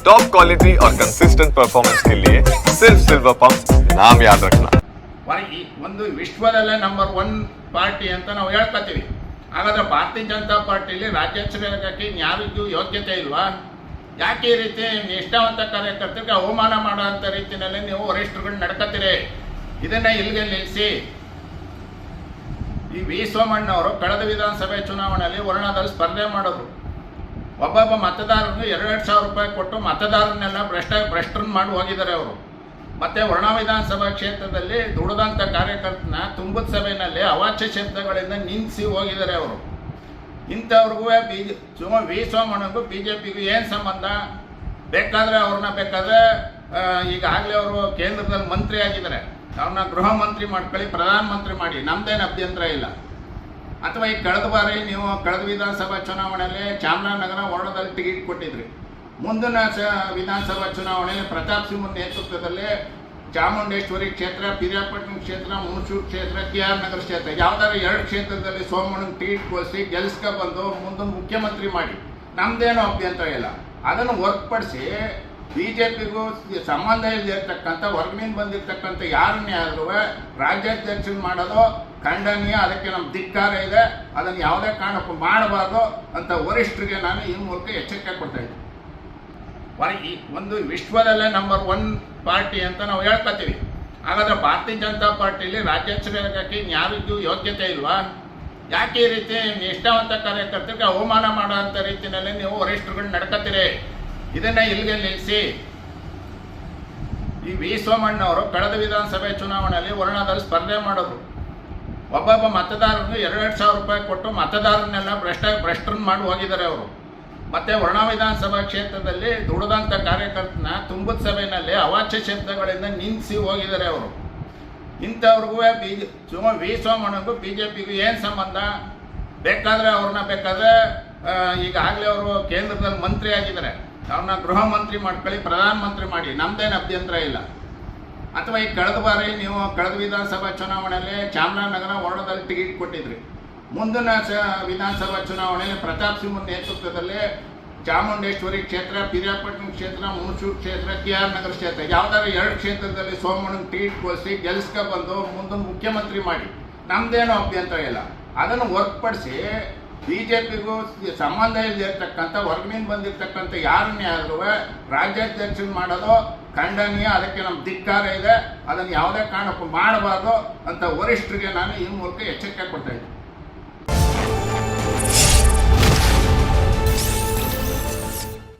Top quality और consistent performance के लिए सिर्फ सिल्वर पंप नाम याद रखना ವರ- ಈ ಒಂದು ವಿಶ್ವದಲ್ಲೇ ನಂಬರ್ ಒನ್ ಪಾರ್ಟಿ ಅಂತ ನಾವು ಹೇಳ್ಕೊತೀವಿ ಹಾಗಾದ್ರೆ ಭಾರತೀಯ ಜನತಾ ಪಾರ್ಟಿಲಿ ರಾಜ್ಯಾಧ್ಯಕ್ಷರಾಗಕ್ಕೆ ಯಾರಿಗೂ ಯೋಗ್ಯತೆ ಇಲ್ವಾ ಯಾಕೆ ಈ ರೀತಿ ನಿಷ್ಠಾವಂತ ಕಾರ್ಯಕರ್ತರಿಗೆ ಅವಮಾನ ಮಾಡುವಂಥ ರೀತಿಯಲ್ಲಿ ನೀವು ವರಿಷ್ಠರುಗಳು ನಡ್ಕತ್ತೀರಿ ಇದನ್ನ ಇಲ್ಲಿಗೆ ನಿಲ್ಲಿಸಿ ಈ ವಿ ಸೋಮಣ್ಣವರು ಕಳೆದ ವಿಧಾನಸಭೆ ಚುನಾವಣೆಯಲ್ಲಿ ವರ್ಣದಲ್ಲಿ ಸ್ಪರ್ಧೆ ಮಾಡಿದ್ರು ಒಬ್ಬೊಬ್ಬ ಮತದಾರರು ಎರಡೆರಡು ಸಾವಿರ ರೂಪಾಯಿ ಕೊಟ್ಟು ಮತದಾರನ್ನೆಲ್ಲ ಭ್ರಷ್ಟ, ಭ್ರಷ್ಟರನ್ನ ಮಾಡಿ ಹೋಗಿದ್ದಾರೆ ಅವರು. ಮತ್ತು ವರ್ಣ ವಿಧಾನಸಭಾ ಕ್ಷೇತ್ರದಲ್ಲಿ ದುಡಿದಂಥ ಕಾರ್ಯಕರ್ತನ ತುಂಬದ ಸಭೆಯಲ್ಲಿ ಅವಾಚ್ಯ ಶಬ್ದಗಳಿಂದ ನಿಂದಿಸಿ ಹೋಗಿದ್ದಾರೆ ಅವರು. ಇಂಥವ್ರಿಗೂ ಬಿ, ಸುಮ ವಿ ಸೋಮಣ್ಣಗೂ ಬಿ ಜೆ ಪಿಗೂ ಏನು ಸಂಬಂಧ? ಬೇಕಾದರೆ ಅವ್ರನ್ನ ಬೇಕಾದರೆ ಈಗಾಗಲೇ ಅವರು ಕೇಂದ್ರದಲ್ಲಿ ಮಂತ್ರಿ ಆಗಿದ್ದಾರೆ ಅವ್ರನ್ನ ಗೃಹ ಮಂತ್ರಿ ಮಾಡ್ಕೊಳ್ಳಿ ಪ್ರಧಾನಮಂತ್ರಿ ಮಾಡಿ ನಮ್ದೇನು ಅಭ್ಯಂತರ ಇಲ್ಲ. ಅಥವಾ ಈ ಕಳೆದ ಬಾರಿ ನೀವು ಕಳೆದ ವಿಧಾನಸಭಾ ಚುನಾವಣೆಯಲ್ಲಿ ಚಾಮರಾಜನಗರ ವರ್ಣದಲ್ಲಿ ಟಿಕೆಟ್ ಕೊಟ್ಟಿದ್ರಿ. ಮುಂದಿನ ಸ ವಿಧಾನಸಭಾ ಚುನಾವಣೆಯಲ್ಲಿ ಪ್ರತಾಪ್ ಸಿಂಹ ನೇತೃತ್ವದಲ್ಲಿ ಚಾಮುಂಡೇಶ್ವರಿ ಕ್ಷೇತ್ರ, ಪಿರಿಯಾಪಟ್ಟಣ ಕ್ಷೇತ್ರ ಮುನ್ಸೂರು ಕ್ಷೇತ್ರ, ಕೆ ಆರ್ ನಗರ ಕ್ಷೇತ್ರ, ಯಾವ್ದಾದ್ರು ಎರಡು ಕ್ಷೇತ್ರದಲ್ಲಿ ಸೋಮಣ್ಣನ ಟಿಕೆಟ್ ಕೊಡಿಸಿ ಗೆಲ್ಸ್ಕೊ ಬಂದು ಮುಂದೆ ಮುಖ್ಯಮಂತ್ರಿ ಮಾಡಿ. ನಮ್ದೇನೋ ಅಭ್ಯಂತರ ಇಲ್ಲ. ಅದನ್ನು ಹೊರತುಪಡಿಸಿ ಬಿ ಜೆ ಪಿಗೂ ಸಂಬಂಧ ಇಲ್ಲದಿರ್ತಕ್ಕಂಥ ಹೊರಗಿನಿಂದ ಬಂದಿರತಕ್ಕಂಥ ಯಾರನ್ನೇ ಆದರೂ ರಾಜ್ಯಾಧ್ಯಕ್ಷರು ಮಾಡೋದು ಖಂಡನೀಯ, ಅದಕ್ಕೆ ನಮ್ಮ ಧಿಕ್ಕಾರ ಇದೆ, ಅದನ್ನು ಯಾವುದೇ ಕಾರಣಕ್ಕೂ ಮಾಡಬಾರ್ದು ಅಂತ ವರಿಷ್ಠರಿಗೆ ನಾನು ಈ ಮೂಲಕ ಎಚ್ಚರಿಕೆ ಕೊಡ್ತಾ ಇದ್ದೀನಿ. ಈ ಒಂದು ವಿಶ್ವದಲ್ಲೇ ನಂಬರ್ ಒನ್ ಪಾರ್ಟಿ ಅಂತ ನಾವು ಹೇಳ್ಕೊತೀವಿ. ಹಾಗಾದ್ರೆ ಭಾರತೀಯ ಜನತಾ ಪಾರ್ಟಿಲಿ ರಾಜ್ಯಾಧ್ಯಕ್ಷರಾಗಕ್ಕೆ ಯಾರಿಗೂ ಯೋಗ್ಯತೆ ಇಲ್ವಾ? ಯಾಕೆ ಈ ರೀತಿ ನಿಷ್ಠಾವಂತ ಕಾರ್ಯಕರ್ತರಿಗೆ ಅವಮಾನ ಮಾಡುವಂಥ ರೀತಿಯಲ್ಲಿ ನೀವು ವರಿಷ್ಠರುಗಳು ನಡ್ಕೋತೀರಿ? ಇದನ್ನ ಇಲ್ಲಿಗೆ ನಿಲ್ಲಿಸಿ. ಈ ವಿ ಸೋಮಣ್ಣವರು ಕಳೆದ ವಿಧಾನಸಭೆ ಚುನಾವಣೆಯಲ್ಲಿ ವರ್ಣದಲ್ಲಿ ಸ್ಪರ್ಧೆ ಮಾಡಿದ್ರು. ಒಬ್ಬೊಬ್ಬ ಮತದಾರರು ಎರಡೆರಡು ಸಾವಿರ ರೂಪಾಯಿ ಕೊಟ್ಟು ಮತದಾರನ್ನೆಲ್ಲ ಭ್ರಷ್ಟ, ಭ್ರಷ್ಟರನ್ನು ಮಾಡಿ ಹೋಗಿದ್ದಾರೆ ಅವರು. ಮತ್ತು ವರ್ಣ ವಿಧಾನಸಭಾ ಕ್ಷೇತ್ರದಲ್ಲಿ ದುಡಿದಂಥ ಕಾರ್ಯಕರ್ತನ ತುಂಬದ ಸಭೆಯಲ್ಲಿ ಅವಾಚ್ಯ ಶಬ್ದಗಳಿಂದ ನಿಂದಿಸಿ ಹೋಗಿದ್ದಾರೆ ಅವರು. ಇಂಥವ್ರಿಗೂ ಬಿ ಜೆ ಸುಮ ವಿ ಸೋಮಣ್ಣಗೂ ಬಿ ಜೆ ಪಿಗೂ ಏನು ಸಂಬಂಧ? ಬೇಕಾದರೆ ಅವ್ರನ್ನ ಬೇಕಾದರೆ ಈಗಾಗಲೇ ಅವರು ಕೇಂದ್ರದಲ್ಲಿ ಮಂತ್ರಿ ಆಗಿದ್ದಾರೆ ಅವ್ರನ್ನ ಗೃಹ ಮಂತ್ರಿ ಮಾಡ್ಕೊಳ್ಳಿ ಪ್ರಧಾನಮಂತ್ರಿ ಮಾಡಿ. ನಮ್ದೇನು ಅಭ್ಯಂತರ ಇಲ್ಲ. ಅಥವಾ ಈ ಕಳೆದ ಬಾರಿ ನೀವು ಕಳೆದ ವಿಧಾನಸಭಾ ಚುನಾವಣೆಯಲ್ಲಿ ಚಾಮರಾಜನಗರ ವರ್ಣದಲ್ಲಿ ಟಿಕೆಟ್ ಕೊಟ್ಟಿದ್ರಿ. ಮುಂದಿನ ಸ, ವಿಧಾನಸಭಾ ಚುನಾವಣೆಯಲ್ಲಿ ಪ್ರತಾಪ್ ಸಿಂಹ ನೇತೃತ್ವದಲ್ಲಿ ಚಾಮುಂಡೇಶ್ವರಿ ಕ್ಷೇತ್ರ ಪಿರಿಯಾಪಟ್ಟಣ ಕ್ಷೇತ್ರ ಮುನ್ಸೂರು ಕ್ಷೇತ್ರ, ಕೆ ಆರ್ ನಗರ ಕ್ಷೇತ್ರ, ಯಾವ್ದಾದ್ರು ಎರಡು ಕ್ಷೇತ್ರದಲ್ಲಿ ಸೋಮಣ್ಣನ ಟಿಕೆಟ್ ಕೊಡಿಸಿ ಗೆಲ್ಸ್ಕೊಬಂದು ಬಂದು ಮುಂದೆ ಮುಖ್ಯಮಂತ್ರಿ ಮಾಡಿ. ನಮ್ದೇನೋ ಅಭ್ಯಂತರ ಇಲ್ಲ. ಅದನ್ನು ಹೊರತುಪಡಿಸಿ ಬಿ ಜೆ ಪಿಗೂ ಸಂಬಂಧ ಇಲ್ಲದಿರ್ತಕ್ಕಂಥ ಹೊರಗಿನಿಂದ ಬಂದಿರತಕ್ಕಂಥ ಯಾರನ್ನೇ ಆದ್ರೂ ರಾಜ್ಯಾಧ್ಯಕ್ಷರು ಮಾಡೋದು ಖಂಡನೀಯ, ಅದಕ್ಕೆ ನಮ್ಮ ಧಿಕ್ಕಾರ ಇದೆ. ಅದನ್ನು ಯಾವುದೇ ಕಾರಣಕ್ಕೂ ಮಾಡಬಾರ್ದು ಅಂತ ವರಿಷ್ಠರಿಗೆ ನಾನು ಈ ಮೂಲಕ ಎಚ್ಚರಿಕೆ ಕೊಡ್ತಾ ಇದ್ದೀನಿ.